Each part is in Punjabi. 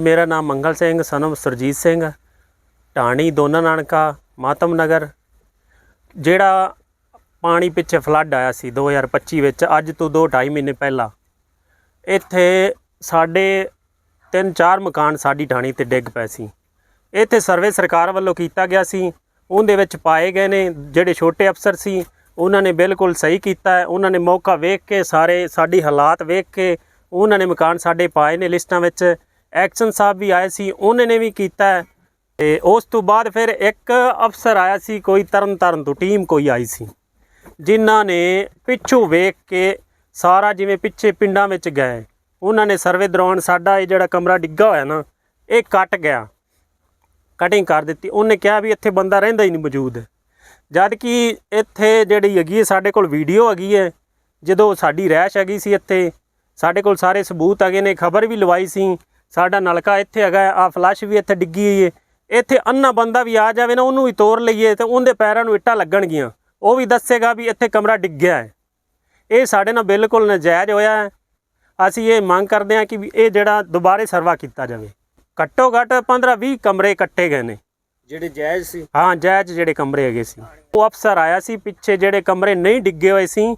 ਮੇਰਾ ਨਾਮ ਮੰਗਲ ਸਿੰਘ ਸਨਮ ਸਰਜੀਤ ਸਿੰਘ, ਢਾਣੀ, ਦੋਨਾ ਨਾਨਕਾ, ਮਾਤਮ ਨਗਰ। ਜਿਹੜਾ ਪਾਣੀ ਪਿੱਛੇ ਫਲੱਡ ਆਇਆ ਸੀ 2025 ਵਿੱਚ, ਅੱਜ ਤੋਂ 2.5 ਮਹੀਨੇ ਪਹਿਲਾਂ, ਇੱਥੇ ਸਾਡੇ ਤਿੰਨ ਚਾਰ ਮਕਾਨ ਸਾਡੀ ਢਾਣੀ ਤੇ ਡਿੱਗ ਪਏ ਸੀ। ਇੱਥੇ ਸਰਵੇ ਸਰਕਾਰ ਵੱਲੋਂ ਕੀਤਾ ਗਿਆ ਸੀ। ਉਹਦੇ ਵਿੱਚ ਪਾਏ ਗਏ ਨੇ ਜਿਹੜੇ ਛੋਟੇ ਅਫਸਰ ਸੀ, ਉਹਨਾਂ ਨੇ ਬਿਲਕੁਲ ਸਹੀ ਕੀਤਾ ਹੈ। ਉਹਨਾਂ ਨੇ ਮੌਕਾ ਵੇਖ ਕੇ ਸਾਰੇ ਸਾਡੀ ਹਾਲਾਤ ਵੇਖ ਕੇ ਉਹਨਾਂ ਨੇ ਮਕਾਨ ਸਾਡੇ ਪਾਏ ਨੇ ਲਿਸਟਾਂ ਵਿੱਚ। ਐਕਸ਼ਨ ਸਾਹਿਬ ਵੀ ਆਏ ਸੀ, ਉਹਨਾਂ ਨੇ ਵੀ ਕੀਤਾ ਹੈ। ਤੇ ਉਸ ਤੋਂ ਬਾਅਦ ਫਿਰ ਇੱਕ ਅਫਸਰ ਆਇਆ ਸੀ, ਕੋਈ ਤਰਨ ਤਾਰਨ ਤੋਂ, ਟੀਮ ਕੋਈ ਆਈ ਸੀ। ਜਿਨ੍ਹਾਂ ਨੇ ਪਿੱਛੋਂ ਵੇਖ ਕੇ ਸਾਰਾ ਜਿਵੇਂ ਪਿੱਛੇ ਪਿੰਡਾਂ ਵਿੱਚ ਗਏ। ਉਹਨਾਂ ਨੇ ਸਰਵੇ ਦੌਰਾਨ ਸਾਡਾ ਇਹ ਜਿਹੜਾ ਕਮਰਾ ਡਿੱਗਾ ਹੋਇਆ ਨਾ, ਇਹ ਕੱਟ ਗਿਆ। ਕਟਿੰਗ ਕਰ ਦਿੱਤੀ। ਉਹਨੇ ਕਿਹਾ ਵੀ ਇੱਥੇ ਬੰਦਾ ਰਹਿੰਦਾ ਹੀ ਨਹੀਂ ਮੌਜੂਦ। ਜਦ ਕਿ ਇੱਥੇ ਜਿਹੜੀ ਹੈਗੀ ਹੈ, ਸਾਡੇ ਕੋਲ ਵੀਡੀਓ ਹੈਗੀ ਹੈ, ਜਦੋਂ ਸਾਡੀ ਰਹਿਸ਼ ਹੈਗੀ ਸੀ ਇੱਥੇ, ਸਾਡੇ ਕੋਲ ਸਾਰੇ ਸਬੂਤ ਹੈਗੇ ਨੇ, ਖਬਰ ਵੀ ਲਵਾਈ ਸੀ। ਸਾਡਾ ਨਲਕਾ ਇੱਥੇ ਹੈਗਾ ਆ ਫਲਸ਼ ਵੀ ਇੱਥੇ ਡਿੱਗੀ ਹੋਈ ਹੈ ਇੱਥੇ ਅੰਨਾ ਬੰਦਾ ਵੀ ਆ ਜਾਵੇ ਨਾ ਉਹਨੂੰ ਵੀ ਤੋੜ ਲਈਏ ਤੇ ਉਹਦੇ ਪੈਰਾਂ ਨੂੰ ਇੱਟਾਂ ਲੱਗਣਗੀਆਂ। ਉਹ ਵੀ ਦੱਸੇਗਾ ਵੀ ਇੱਥੇ ਕਮਰਾ ਡਿੱਗਿਆ ਹੈ। ਇਹ ਸਾਡੇ ਨਾਲ ਬਿਲਕੁਲ ਨਜਾਇਜ਼ ਹੋਇਆ ਹੈ। ਅਸੀਂ ਇਹ ਮੰਗ ਕਰਦੇ ਹਾਂ ਕਿ ਵੀ ਇਹ ਜਿਹੜਾ ਦੁਬਾਰੇ ਸਰਵਾ ਕੀਤਾ ਜਾਵੇ। ਘੱਟੋ ਘੱਟ 15-20 ਕਮਰੇ ਕੱਟੇ ਗਏ ਨੇ। ਜਿਹੜੇ ਜਾਇਜ਼ ਸੀ। ਹਾਂ ਜਾਇਜ਼ ਜਿਹੜੇ ਕਮਰੇ ਹੈਗੇ ਸੀ। ਉਹ ਅਫਸਰ ਆਇਆ ਸੀ ਪਿੱਛੇ ਜਿਹੜੇ ਕਮਰੇ ਨਹੀਂ ਡਿੱਗੇ ਹੋਏ ਸੀ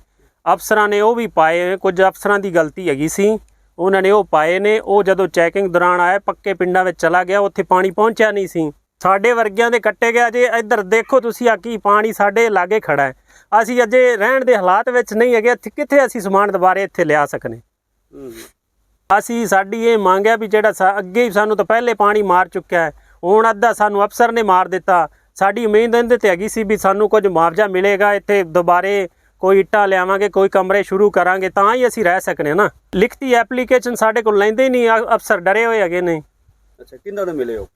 ਅਫਸਰਾਂ ਨੇ ਉਹ ਵੀ ਪਾਏ ਕੁਝ ਅਫਸਰਾਂ ਦੀ ਗਲਤੀ ਹੈਗੀ ਸੀ। ਉਹਨਾਂ ਨੇ ਉਹ ਪਾਏ ਨੇ, ਉਹ ਜਦੋਂ ਚੈਕਿੰਗ ਦੌਰਾਨ ਆਇਆ ਪੱਕੇ ਪਿੰਡਾਂ ਵਿੱਚ ਚਲਾ ਗਿਆ, ਉੱਥੇ ਪਾਣੀ ਪਹੁੰਚਿਆ ਨਹੀਂ ਸੀ। ਸਾਡੇ ਵਰਗਿਆਂ ਦੇ ਕੱਟੇ ਗਿਆ ਜੇ ਇੱਧਰ ਦੇਖੋ ਤੁਸੀਂ ਆ ਕੀ ਪਾਣੀ ਸਾਡੇ ਲਾਗੇ ਖੜਾ ਹੈ। ਅਸੀਂ ਅਜੇ ਰਹਿਣ ਦੇ ਹਾਲਾਤ ਵਿੱਚ ਨਹੀਂ ਹੈਗੇ, ਇੱਥੇ ਕਿੱਥੇ ਅਸੀਂ ਸਮਾਨ ਦੁਬਾਰੇ ਇੱਥੇ ਲਿਆ ਸਕਨੇ? ਅਸੀਂ ਸਾਡੀ ਇਹ ਮੰਗ ਹੈ ਵੀ ਜਿਹੜਾ ਸਾ- ਅੱਗੇ ਹੀ ਸਾਨੂੰ ਤਾਂ ਪਹਿਲੇ ਪਾਣੀ ਮਾਰ ਚੁੱਕਿਆ ਹੈ। ਹੁਣ ਅੱਧਾ ਸਾਨੂੰ ਅਫਸਰ ਨੇ ਮਾਰ ਦਿੱਤਾ। ਸਾਡੀ ਉਮੀਦ ਇਹਦੇ ਤੇ ਹੈਗੀ ਸੀ ਵੀ ਸਾਨੂੰ ਕੁਝ ਮੁਆਵਜ਼ਾ ਮਿਲੇਗਾ, ਇੱਥੇ ਦੁਬਾਰੇ ਕੋਈ ਇੱਟਾਂ ਲਿਆਵਾਂਗੇ ਕੋਈ ਕਮਰੇ ਸ਼ੁਰੂ ਕਰਾਂਗੇ ਤਾਂ ਹੀ ਅਸੀਂ ਰਹਿ ਸਕਨੇ ਹਾਂ ਨਾ। ਲਿਖਤੀ ਐਪਲੀਕੇਸ਼ਨ ਸਾਡੇ ਕੋਲ ਲੈਂਦੇ ਹੀ ਨਹੀਂ ਅਫਸਰ ਡਰੇ ਹੋਏ ਹੈਗੇ ਨੇ। ਅੱਛਾ ਕਿੰਨਾਂ ਨੂੰ ਮਿਲੇ ਹੋ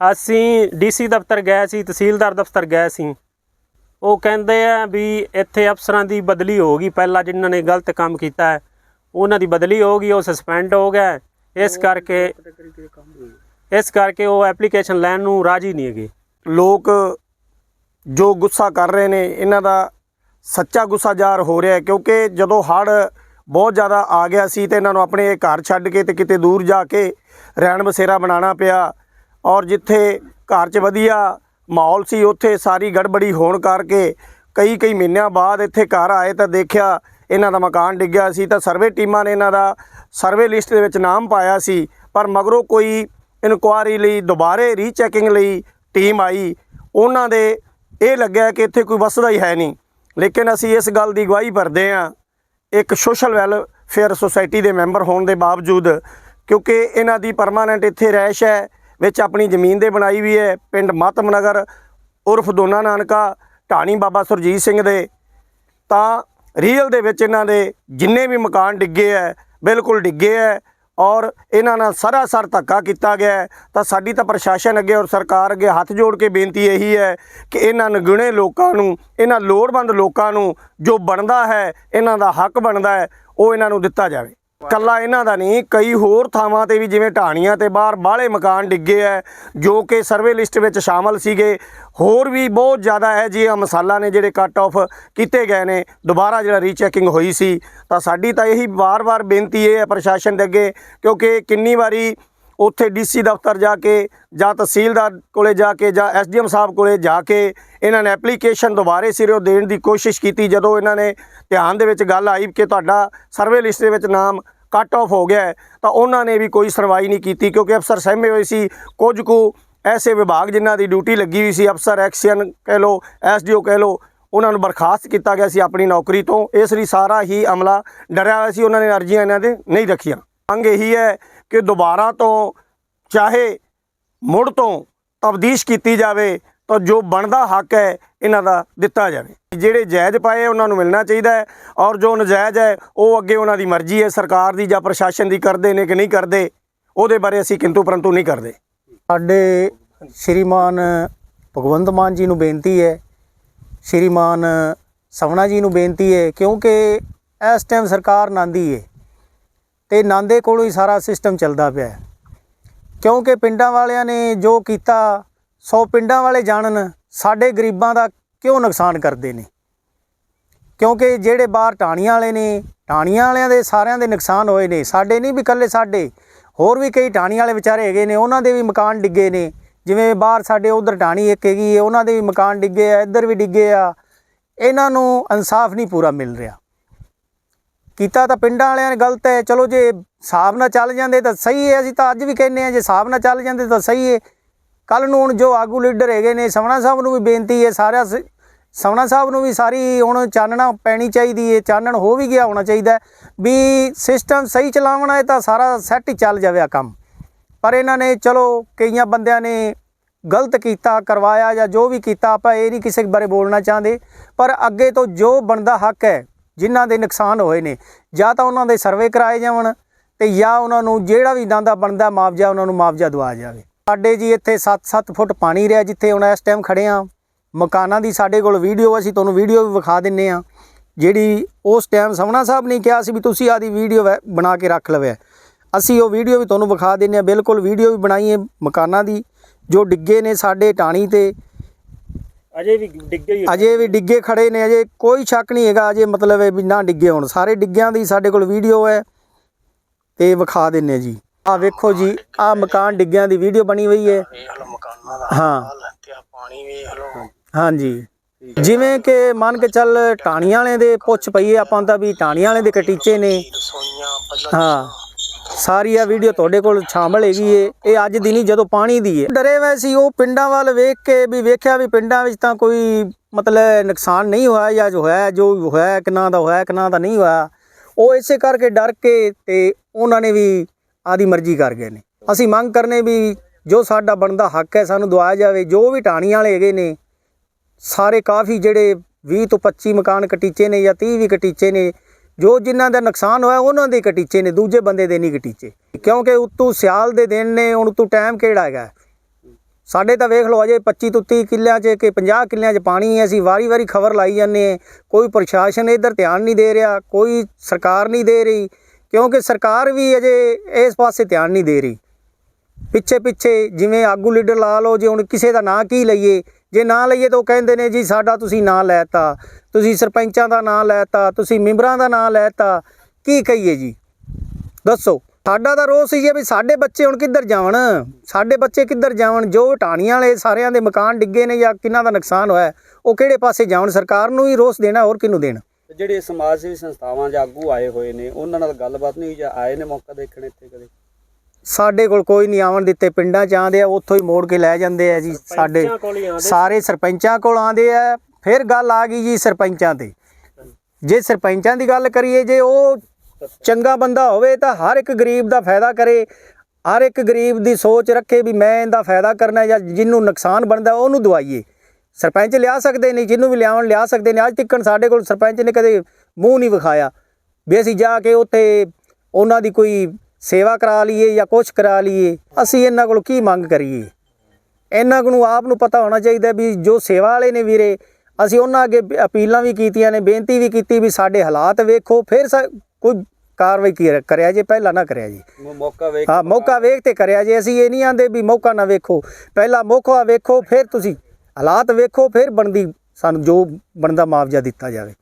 ਅਸੀਂ ਡੀਸੀ ਦਫ਼ਤਰ ਗਏ ਸੀ ਤਹਿਸੀਲਦਾਰ ਦਫ਼ਤਰ ਗਏ ਸੀ। ਉਹ ਕਹਿੰਦੇ ਆ ਵੀ ਇੱਥੇ ਅਫਸਰਾਂ ਦੀ ਬਦਲੀ ਹੋ ਗਈ ਪਹਿਲਾਂ ਜਿਨ੍ਹਾਂ ਨੇ ਗਲਤ ਕੰਮ ਕੀਤਾ ਹੈ ਉਹਨਾਂ ਦੀ ਬਦਲੀ ਹੋ ਗਈ ਉਹ ਸਸਪੈਂਡ ਹੋ ਗਿਆ ਇਸ ਕਰਕੇ ਇਸ ਕਰਕੇ ਉਹ ਐਪਲੀਕੇਸ਼ਨ ਲੈਣ ਨੂੰ ਰਾਜੀ ਨਹੀਂ ਹੈਗੇ। ਲੋਕ ਜੋ ਗੁੱਸਾ ਕਰ ਰਹੇ ਨੇ ਇਹਨਾਂ ਦਾ ਸੱਚਾ ਗੁੱਸਾ ਜ਼ਾਹਰ ਹੋ ਰਿਹਾ ਕਿਉਂਕਿ ਜਦੋਂ ਹੜ ਬਹੁਤ ਜ਼ਿਆਦਾ ਆ ਗਿਆ ਸੀ ਤੇ ਇਹਨਾਂ ਨੂੰ ਆਪਣੇ ਘਰ ਛੱਡ ਕੇ ਤੇ ਕਿਤੇ ਦੂਰ ਜਾ ਕੇ ਰਹਿਣ ਬਸੇਰਾ ਬਣਾਉਣਾ ਪਿਆ ਔਰ ਜਿੱਥੇ ਘਰ 'ਚ ਵਧੀਆ ਮਾਹੌਲ ਸੀ, ਉੱਥੇ ਸਾਰੀ ਗੜਬੜੀ ਹੋਣ ਕਰਕੇ ਕਈ ਕਈ ਮਹੀਨਿਆਂ ਬਾਅਦ ਇੱਥੇ ਘਰ ਆਏ ਤਾਂ ਦੇਖਿਆ ਇਹਨਾਂ ਦਾ ਮਕਾਨ ਡਿੱਗਿਆ ਸੀ ਤਾਂ ਸਰਵੇ ਟੀਮਾਂ ਨੇ ਇਹਨਾਂ ਦਾ ਸਰਵੇ ਲਿਸਟ ਦੇ ਵਿੱਚ ਨਾਮ ਪਾਇਆ ਸੀ, ਪਰ ਮਗਰੋਂ ਕੋਈ ਇਨਕੁਆਰੀ ਲਈ ਦੁਬਾਰੇ ਰੀਚੈਕਿੰਗ ਲਈ ਟੀਮ ਆਈ। ਉਹਨਾਂ ਦੇ ਇਹ ਲੱਗਿਆ ਕਿ ਇੱਥੇ ਕੋਈ ਵਸਦਾ ਹੀ ਹੈ ਨਹੀਂ। ਲੇਕਿਨ ਅਸੀਂ ਇਸ ਗੱਲ ਦੀ ਗਵਾਹੀ ਭਰਦੇ ਹਾਂ, ਇੱਕ ਸੋਸ਼ਲ ਵੈਲਫੇਅਰ ਸੁਸਾਇਟੀ ਦੇ ਮੈਂਬਰ ਹੋਣ ਦੇ ਬਾਵਜੂਦ, ਕਿਉਂਕਿ ਇਹਨਾਂ ਦੀ ਪਰਮਾਨੈਂਟ ਇੱਥੇ ਰਹਿਸ਼ ਹੈ, ਵਿੱਚ ਆਪਣੀ ਜ਼ਮੀਨ ਦੇ ਬਣਾਈ ਵੀ ਹੈ, ਪਿੰਡ ਮਾਤਮ ਨਗਰ, ਉਰਫ ਦੋਨਾ ਨਾਨਕਾ, ਢਾਣੀ ਬਾਬਾ ਸੁਰਜੀਤ ਸਿੰਘ ਦੇ। ਤਾਂ ਰੀਅਲ ਦੇ ਵਿੱਚ ਇਹਨਾਂ ਦੇ ਜਿੰਨੇ ਵੀ ਮਕਾਨ ਡਿੱਗੇ ਐ ਬਿਲਕੁਲ ਡਿੱਗੇ ਐ ਔਰ ਇਹਨਾਂ ਨਾਲ ਸਰਾਸਰ ਧੱਕਾ ਕੀਤਾ ਗਿਆ ਤਾਂ ਸਾਡੀ ਤਾਂ ਪ੍ਰਸ਼ਾਸਨ ਅੱਗੇ ਔਰ ਸਰਕਾਰ ਅੱਗੇ ਹੱਥ ਜੋੜ ਕੇ ਬੇਨਤੀ ਇਹੀ ਹੈ ਕਿ ਇਹਨਾਂ ਨਗੁਣੇ ਲੋਕਾਂ ਨੂੰ, ਇਹਨਾਂ ਲੋੜਵੰਦ ਲੋਕਾਂ ਨੂੰ ਜੋ ਬਣਦਾ ਹੈ, ਇਹਨਾਂ ਦਾ ਹੱਕ ਬਣਦਾ ਹੈ, ਉਹ ਇਹਨਾਂ ਨੂੰ ਦਿੱਤਾ ਜਾਵੇ। ਕੱਲਾ ਇਹਨਾਂ ਦਾ ਨਹੀਂ, ਕਈ ਹੋਰ ਥਾਵਾਂ ਤੇ ਵੀ ਜਿਵੇਂ ਢਾਣੀਆਂ ਤੇ ਬਾਹਰ ਬਾਹਲੇ ਮਕਾਨ ਡਿੱਗੇ ਹੈ ਜੋ ਕਿ ਸਰਵੇ ਲਿਸਟ ਵਿੱਚ ਸ਼ਾਮਲ ਸੀਗੇ। ਹੋਰ ਵੀ ਬਹੁਤ ਜ਼ਿਆਦਾ ਹੈ ਜੀ ਮਸਾਲਾ ਨੇ ਜਿਹੜੇ ਕੱਟ ਆਫ ਕੀਤੇ ਗਏ ਨੇ। ਦੁਬਾਰਾ ਜਿਹੜਾ ਰੀਚੈਕਿੰਗ ਹੋਈ ਸੀ, ਤਾਂ ਸਾਡੀ ਤਾਂ ਇਹੀ ਵਾਰ-ਵਾਰ ਬੇਨਤੀ ਇਹ ਹੈ ਪ੍ਰਸ਼ਾਸਨ ਦੇ ਅੱਗੇ, ਕਿਉਂਕਿ ਕਿੰਨੀ ਵਾਰੀ ਉੱਥੇ ਡੀਸੀ ਦਫ਼ਤਰ ਜਾ ਕੇ ਜਾਂ ਤਹਿਸੀਲਦਾਰ ਕੋਲੇ ਜਾ ਕੇ ਜਾਂ ਐਸਡੀਐਮ ਸਾਹਿਬ ਕੋਲੇ ਜਾ ਕੇ ਇਹਨਾਂ ਨੇ ਐਪਲੀਕੇਸ਼ਨ ਦੁਬਾਰੇ ਸਿਰੋਂ ਦੇਣ ਦੀ ਕੋਸ਼ਿਸ਼ ਕੀਤੀ। ਜਦੋਂ ਇਹਨਾਂ ਨੇ ਧਿਆਨ ਦੇ ਵਿੱਚ ਗੱਲ ਆਈ ਕਿ ਤੁਹਾਡਾ ਸਰਵੇ ਲਿਸਟ ਦੇ ਵਿੱਚ ਨਾਮ ਕੱਟ ਆਫ ਹੋ ਗਿਆ ਹੈ, ਤਾਂ ਉਹਨਾਂ ਨੇ ਵੀ ਕੋਈ ਸੁਣਵਾਈ ਨਹੀਂ ਕੀਤੀ ਕਿਉਂਕਿ ਅਫਸਰ ਸਹਿਮੇ ਹੋਏ ਸੀ। ਕੁਝ ਕੁ ਐਸੇ ਵਿਭਾਗ ਜਿਨ੍ਹਾਂ ਦੀ ਡਿਊਟੀ ਲੱਗੀ ਹੋਈ ਸੀ ਅਫਸਰ ਐਕਸੀਅਨ ਕਹਿ ਲਓ ਐਸਡੀਓ ਕਹਿ ਲਓ ਉਹਨਾਂ ਨੂੰ ਬਰਖਾਸਤ ਕੀਤਾ ਗਿਆ ਸੀ ਆਪਣੀ ਨੌਕਰੀ ਤੋਂ। ਇਸ ਲਈ ਸਾਰਾ ਹੀ ਅਮਲਾ ਡਰਿਆ ਹੋਇਆ ਸੀ ਉਹਨਾਂ ਨੇ ਅਰਜ਼ੀਆਂ ਇਹਨਾਂ ਦੇ ਨਹੀਂ ਰੱਖੀਆਂ। ਮੰਗ ਇਹੀ ਹੈ ਕਿ ਦੁਬਾਰਾ ਤੋਂ ਚਾਹੇ ਮੁੜ ਤੋਂ ਤਬਦੀਸ਼ ਕੀਤੀ ਜਾਵੇ ਤਾਂ ਜੋ ਬਣਦਾ ਹੱਕ ਹੈ ਇਹਨਾਂ ਦਾ ਦਿੱਤਾ ਜਾਵੇ। ਜਿਹੜੇ ਜਾਇਜ਼ ਪਾਏ ਉਹਨਾਂ ਨੂੰ ਮਿਲਣਾ ਚਾਹੀਦਾ ਹੈ ਔਰ ਜੋ ਨਜਾਇਜ਼ ਹੈ, ਉਹ ਅੱਗੇ ਉਹਨਾਂ ਦੀ ਮਰਜ਼ੀ ਹੈ, ਸਰਕਾਰ ਦੀ ਜਾਂ ਪ੍ਰਸ਼ਾਸਨ ਦੀ ਕਰਦੇ ਨੇ ਕਿ ਨਹੀਂ ਕਰਦੇ, ਉਹਦੇ ਬਾਰੇ ਅਸੀਂ ਕਿੰਤੂ ਪਰੰਤੂ ਨਹੀਂ ਕਰਦੇ। ਸਾਡੇ ਸ਼੍ਰੀਮਾਨ ਭਗਵੰਤ ਮਾਨ ਜੀ ਨੂੰ ਬੇਨਤੀ ਹੈ, ਸ਼੍ਰੀਮਾਨ ਸਵਣਾ ਜੀ ਨੂੰ ਬੇਨਤੀ ਹੈ, ਕਿਉਂਕਿ ਇਸ ਟਾਈਮ ਸਰਕਾਰ ਨਾਂਦੀ ਹੈ। ਇਹ ਨਾਂਦੇ ਕੋਲੋਂ ਹੀ ਸਾਰਾ ਸਿਸਟਮ ਚੱਲਦਾ ਪਿਆ ਹੈ। ਕਿਉਂਕਿ ਪਿੰਡਾਂ ਵਾਲਿਆਂ ਨੇ ਜੋ ਕੀਤਾ, ਸੌ ਪਿੰਡਾਂ ਵਾਲੇ ਜਾਣਨ, ਸਾਡੇ ਗਰੀਬਾਂ ਦਾ ਕਿਉਂ ਨੁਕਸਾਨ ਕਰਦੇ ਨੇ? ਕਿਉਂਕਿ ਜਿਹੜੇ ਬਾਹਰ ਟਾਣੀਆਂ ਵਾਲੇ ਨੇ ਟਾਣੀਆਂ ਵਾਲਿਆਂ ਦੇ ਸਾਰਿਆਂ ਦੇ ਨੁਕਸਾਨ ਹੋਏ ਨੇ, ਸਾਡੇ ਨਹੀਂ ਵੀ ਇਕੱਲੇ ਸਾਡੇ, ਹੋਰ ਵੀ ਕਈ ਟਾਣੀ ਵਾਲੇ ਵਿਚਾਰੇ ਹੈਗੇ ਨੇ, ਉਹਨਾਂ ਦੇ ਵੀ ਮਕਾਨ ਡਿੱਗੇ ਨੇ। ਜਿਵੇਂ ਬਾਹਰ ਸਾਡੇ ਉਧਰ ਟਾਣੀ ਇੱਕ ਹੈਗੀ ਉਹਨਾਂ ਦੇ ਵੀ ਮਕਾਨ ਡਿੱਗੇ ਆ, ਇੱਧਰ ਵੀ ਡਿੱਗੇ ਆ। ਇਹਨਾਂ ਨੂੰ ਇਨਸਾਫ ਨਹੀਂ ਪੂਰਾ ਮਿਲ ਰਿਹਾ। ਕੀਤਾ ਤਾਂ ਪਿੰਡਾਂ ਵਾਲਿਆਂ ਨੇ ਗਲਤ ਹੈ। ਚਲੋ ਜੇ ਹਿਸਾਬ ਨਾਲ ਚੱਲ ਜਾਂਦੇ ਤਾਂ ਸਹੀ ਹੈ, ਅਸੀਂ ਤਾਂ ਅੱਜ ਵੀ ਕਹਿੰਦੇ ਆ ਜੇ ਹਿਸਾਬ ਨਾਲ ਚੱਲ ਜਾਂਦੇ ਤਾਂ ਸਹੀ ਹੈ। ਕੱਲ ਨੂੰ ਹੁਣ ਜੋ ਆਗੂ ਲੀਡਰ ਹੈਗੇ ਨੇ ਸਮਣਾ ਸਾਹਿਬ ਨੂੰ ਵੀ ਬੇਨਤੀ ਹੈ, ਸਾਰਿਆਂ ਸ- ਸਮਣਾ ਸਾਹਿਬ ਨੂੰ ਵੀ ਸਾਰੀ ਹੁਣ ਚਾਨਣਾ ਪੈਣੀ ਚਾਹੀਦੀ ਹੈ, ਚਾਨਣ ਹੋ ਵੀ ਗਿਆ ਹੋਣਾ ਚਾਹੀਦਾ ਵੀ ਸਿਸਟਮ ਸਹੀ ਚਲਾਉਣਾ ਹੈ ਤਾਂ ਸਾਰਾ ਸੈੱਟ ਹੀ ਚੱਲ ਜਾਵੇ ਆ ਕੰਮ। ਪਰ ਇਹਨਾਂ ਨੇ ਚਲੋ ਕਈਆਂ ਬੰਦਿਆਂ ਨੇ ਗਲਤ ਕੀਤਾ, ਕਰਵਾਇਆ ਜਾਂ ਜੋ ਵੀ ਕੀਤਾ, ਆਪਾਂ ਇਹ ਨਹੀਂ ਕਿਸੇ ਬਾਰੇ ਬੋਲਣਾ ਚਾਹੁੰਦੇ। ਪਰ ਅੱਗੇ ਤੋਂ ਜੋ ਬਣਦਾ ਹੱਕ ਹੈ ਜਿਨ੍ਹਾਂ ਦੇ ਨੁਕਸਾਨ ਹੋਏ ਨੇ। ਜਾਂ ਤਾਂ ਉਹਨਾਂ ਦੇ ਸਰਵੇ ਕਰਾਏ ਜਾਵਣ ਤੇ ਜਾਂ ਉਹਨਾਂ ਨੂੰ ਜਿਹੜਾ ਵੀ ਦਾਂਦਾ ਬਣਦਾ ਮੁਆਵਜ਼ਾ, ਉਹਨਾਂ ਨੂੰ ਮੁਆਵਜ਼ਾ ਦਵਾਇਆ ਜਾਵੇ। ਸਾਡੇ ਜੀ ਇੱਥੇ 7-7 ਫੁੱਟ ਪਾਣੀ ਰਿਹਾ ਜਿੱਥੇ ਹੁਣ ਇਸ ਟਾਈਮ ਖੜੇ ਆ। ਮਕਾਨਾਂ ਦੀ ਸਾਡੇ ਕੋਲ ਵੀਡੀਓ, ਅਸੀਂ ਤੁਹਾਨੂੰ ਵੀਡੀਓ ਵੀ ਵਿਖਾ ਦਿੰਨੇ ਆ। ਜਿਹੜੀ ਉਸ ਟਾਈਮ ਸਮਣਾ ਸਾਹਿਬ ਨੇ ਕਿਹਾ ਸੀ ਵੀ ਤੁਸੀਂ ਆਦੀ ਵੀਡੀਓ ਬਣਾ ਕੇ ਰੱਖ ਲਵੇ। ਅਸੀਂ ਉਹ ਵੀਡੀਓ ਵੀ ਤੁਹਾਨੂੰ ਵਿਖਾ ਦਿੰਨੇ ਆ। ਬਿਲਕੁਲ ਵੀਡੀਓ ਵੀ ਬਣਾਈਏ ਮਕਾਨਾਂ ਦੀ। ਜੋ ਡਿੱਗੇ ਨੇ ਸਾਡੇ ਟਾਣੀ ਤੇ ਅਜੇ ਵੀ ਡਿੱਗੇ ਹੀ ਅਜੇ ਵੀ ਡਿੱਗੇ ਖੜੇ ਨੇ ਅਜੇ ਕੋਈ ਸ਼ੱਕ ਨਹੀਂ ਹੈਗਾ ਅਜੇ ਮਤਲਬ ਹੈ ਵੀ ਨਾ ਡਿੱਗੇ ਹੋਣ। ਸਾਰੇ ਡਿੱਗਿਆਂ ਦੀ ਸਾਡੇ ਕੋਲ ਵੀਡੀਓ ਹੈ ਤੇ ਵਿਖਾ ਦਿੰਨੇ ਜੀ। ਆ ਵੇਖੋ ਜੀ ਆ ਮਕਾਨ ਡਿੱਗਿਆਂ ਦੀ ਵੀਡੀਓ ਬਣੀ ਹੋਈ ਹੈ। ਹਾਂ। ਹਾਂਜੀ। ਜਿਵੇਂ ਕਿ ਮੰਨ ਕੇ ਚੱਲ ਟਾਣੀਆਂ ਵਾਲੇ ਦੇ ਪੁੱਛ ਪਈਏ ਆਪਾਂ ਤਾਂ ਵੀ ਟਾਣੀਆਂ ਵਾਲੇ ਦੇ ਕਟੀਚੇ ਨੇ। ਹਾਂ। ਸਾਰੀ ਆ ਵੀਡੀਓ ਤੁਹਾਡੇ ਕੋਲ ਸ਼ਾਮਲ ਹੈਗੀ ਏ। ਇਹ ਅੱਜ ਦੀ ਨਹੀਂ, ਜਦੋਂ ਪਾਣੀ ਦੀ ਏ। ਡਰੇ ਹੋਏ ਸੀ ਉਹ ਪਿੰਡਾਂ ਵੱਲ ਵੇਖ ਕੇ ਵੀ ਵੇਖਿਆ ਵੀ ਪਿੰਡਾਂ ਵਿੱਚ ਤਾਂ ਕੋਈ ਮਤਲਬ ਨੁਕਸਾਨ ਨਹੀਂ ਹੋਇਆ ਜਾਂ ਜੋ ਹੋਇਆ ਜੋ ਹੋਇਆ ਕਿਨਾਂ ਦਾ ਹੋਇਆ ਕਿੰਨਾ ਦਾ ਨਹੀਂ ਹੋਇਆ। ਉਹ ਇਸੇ ਕਰਕੇ ਡਰ ਕੇ ਤੇ ਉਹਨਾਂ ਨੇ ਵੀ ਆਦੀ ਮਰਜ਼ੀ ਕਰ ਗਏ ਨੇ। ਅਸੀਂ ਮੰਗ ਕਰਨੇ ਵੀ ਜੋ ਸਾਡਾ ਬਣਦਾ ਹੱਕ ਹੈ, ਸਾਨੂੰ ਦਵਾਇਆ ਜਾਵੇ। ਜੋ ਵੀ ਟਾਣੀਆਂ ਵਾਲੇ ਹੈਗੇ ਨੇ, ਸਾਰੇ ਕਾਫੀ ਜਿਹੜੇ 20 ਤੋਂ 25 ਮਕਾਨ ਕਟੀਚੇ ਨੇ ਜਾਂ 30 ਵੀ ਕਟੀਚੇ ਨੇ ਜੋ ਜਿਨ੍ਹਾਂ ਦਾ ਨੁਕਸਾਨ ਹੋਇਆ, ਉਹਨਾਂ ਦੇ ਕਟੀਚੇ ਨੇ, ਦੂਜੇ ਬੰਦੇ ਦੇ ਨਹੀਂ ਕਟੀਚੇ। ਕਿਉਂਕਿ ਉਤੋਂ ਸਿਆਲ ਦੇ ਦਿਨ ਨੇ, ਹੁਣ ਤੂੰ ਟਾਈਮ ਕਿਹੜਾ ਹੈਗਾ? ਸਾਡੇ ਤਾਂ ਵੇਖ ਲਓ, ਅਜੇ 25 ਤੋਂ 30 ਕਿੱਲਿਆਂ 'ਚ ਕਿ 50 ਕਿੱਲਿਆਂ 'ਚ ਪਾਣੀ ਹੈ, ਅਸੀਂ ਵਾਰੀ-ਵਾਰੀ ਖਬਰ ਲਾਈ ਜਾਂਦੇ ਕੋਈ ਪ੍ਰਸ਼ਾਸਨ ਇੱਧਰ ਧਿਆਨ ਨਹੀਂ ਦੇ ਰਿਹਾ, ਕੋਈ ਸਰਕਾਰ ਨਹੀਂ ਦੇ ਰਹੀ, ਕਿਉਂਕਿ ਸਰਕਾਰ ਵੀ ਅਜੇ ਇਸ ਪਾਸੇ ਧਿਆਨ ਨਹੀਂ ਦੇ ਰਹੀ। ਪਿੱਛੇ ਪਿੱਛੇ ਜਿਵੇਂ ਆਗੂ ਲੀਡਰ ਲਾ ਲਓ, ਜੇ ਹੁਣ ਕਿਸੇ ਦਾ ਨਾਂ ਕੀ ਲਈਏ ਜੇ ਨਾਂ ਲਈਏ ਤਾਂ ਉਹ ਕਹਿੰਦੇ ਨੇ, ਜੀ, ਸਾਡਾ ਤੁਸੀਂ ਨਾਂ ਲੈਤਾ ਤੁਸੀਂ ਸਰਪੰਚਾਂ ਦਾ ਨਾਂ ਲੈਤਾ ਤੁਸੀਂ ਮੈਂਬਰਾਂ ਦਾ ਨਾਂ ਲੈਤਾ ਕੀ ਕਹੀਏ ਜੀ? ਦੱਸੋ, ਸਾਡਾ ਤਾਂ ਰੋਸ ਹੀ ਹੈ ਵੀ ਸਾਡੇ ਬੱਚੇ ਹੁਣ ਕਿੱਧਰ ਜਾਵਣ? ਸਾਡੇ ਬੱਚੇ ਕਿੱਧਰ ਜਾਵਣ? ਜੋ ਟਾਣੀਆਂ ਵਾਲੇ ਸਾਰਿਆਂ ਦੇ ਮਕਾਨ ਡਿੱਗੇ ਨੇ ਜਾਂ ਕਿੰਨਾ ਦਾ ਨੁਕਸਾਨ ਹੋਇਆ, ਉਹ ਕਿਹੜੇ ਪਾਸੇ ਜਾਵਣ? ਸਰਕਾਰ ਨੂੰ ਹੀ ਰੋਸ ਦੇਣਾ, ਹੋਰ ਕਿਹਨੂੰ ਦੇਣਾ? ਜਿਹੜੇ ਸਮਾਜ ਸੇਵੀ ਸੰਸਥਾਵਾਂ ਜਾਂ ਆਗੂ ਆਏ ਹੋਏ ਨੇ, ਉਹਨਾਂ ਨਾਲ ਗੱਲਬਾਤ ਨਹੀਂ ਹੋਈ ਜਾਂ ਆਏ ਨੇ ਮੌਕਾ ਦੇਖਣ ਇੱਥੇ ਕਦੇ? ਸਾਡੇ ਕੋਲ ਕੋਈ ਨਹੀਂ ਆਵਣ ਦਿੱਤੇ ਪਿੰਡਾਂ ਚ ਆਉਂਦੇ ਆ ਉੱਥੋਂ ਹੀ ਮੋੜ ਕੇ ਲੈ ਜਾਂਦੇ ਆ ਜੀ ਸਾਡੇ। ਸਾਰੇ ਸਰਪੰਚਾਂ ਕੋਲ ਆਉਂਦੇ ਆ। ਫਿਰ ਗੱਲ ਆ ਗਈ ਜੀ ਸਰਪੰਚਾਂ ਤੇ। ਜੇ ਸਰਪੰਚਾਂ ਦੀ ਗੱਲ ਕਰੀਏ ਜੇ ਉਹ ਚੰਗਾ ਬੰਦਾ ਹੋਵੇ ਤਾਂ ਹਰ ਇੱਕ ਗਰੀਬ ਦਾ ਫਾਇਦਾ ਕਰੇ। ਹਰ ਇੱਕ ਗਰੀਬ ਦੀ ਸੋਚ ਰੱਖੇ ਵੀ ਮੈਂ ਇਹਦਾ ਫਾਇਦਾ ਕਰਨਾ ਜਾਂ ਜਿਹਨੂੰ ਨੁਕਸਾਨ ਬਣਦਾ ਉਹਨੂੰ ਦਵਾਈਏ। ਸਰਪੰਚ ਲਿਆ ਸਕਦੇ ਨੇ ਜਿਹਨੂੰ ਵੀ ਲਿਆਉਣ ਲਿਆ ਸਕਦੇ ਨੇ। ਅੱਜ ਤੱਕ ਸਾਡੇ ਕੋਲ ਸਰਪੰਚ ਨੇ ਕਦੇ ਮੂੰਹ ਨਹੀਂ ਵਿਖਾਇਆ। ਵੀ ਅਸੀਂ ਜਾ ਕੇ ਉੱਥੇ ਉਹਨਾਂ ਦੀ ਕੋਈ ਸੇਵਾ ਕਰਾ ਲਈਏ ਜਾਂ ਕੁਛ ਕਰਾ ਲਈਏ ਅਸੀਂ ਇਹਨਾਂ ਕੋਲ ਕੀ ਮੰਗ ਕਰੀਏ? ਇਹਨਾਂ ਨੂੰ ਆਪ ਨੂੰ ਪਤਾ ਹੋਣਾ ਚਾਹੀਦਾ ਵੀ ਜੋ ਸੇਵਾ ਵਾਲੇ ਨੇ ਵੀਰੇ ਅਸੀਂ ਉਹਨਾਂ ਅੱਗੇ ਅਪੀਲਾਂ ਵੀ ਕੀਤੀਆਂ ਨੇ ਬੇਨਤੀ ਵੀ ਕੀਤੀ ਵੀ ਸਾਡੇ ਹਾਲਾਤ ਵੇਖੋ ਫਿਰ ਕੋਈ ਕਾਰਵਾਈ ਕੀ- ਕਰਿਆ ਜੇ ਪਹਿਲਾਂ ਨਾ ਕਰਿਆ ਜੀ। ਮੌਕਾ ਵੇਖ ਹਾਂ ਮੌਕਾ ਵੇਖ ਤੇ ਕਰਿਆ ਜੇ ਅਸੀਂ ਇਹ ਨਹੀਂ ਆਂਦੇ ਵੀ ਮੌਕਾ ਨਾ ਵੇਖੋ। ਪਹਿਲਾਂ ਮੌਕਾ ਵੇਖੋ ਫਿਰ ਤੁਸੀਂ ਹਾਲਾਤ ਵੇਖੋ ਫਿਰ ਬਣਦੀ ਸਾਨੂੰ ਜੋ ਬਣਦਾ ਮੁਆਵਜ਼ਾ ਦਿੱਤਾ ਜਾਵੇ।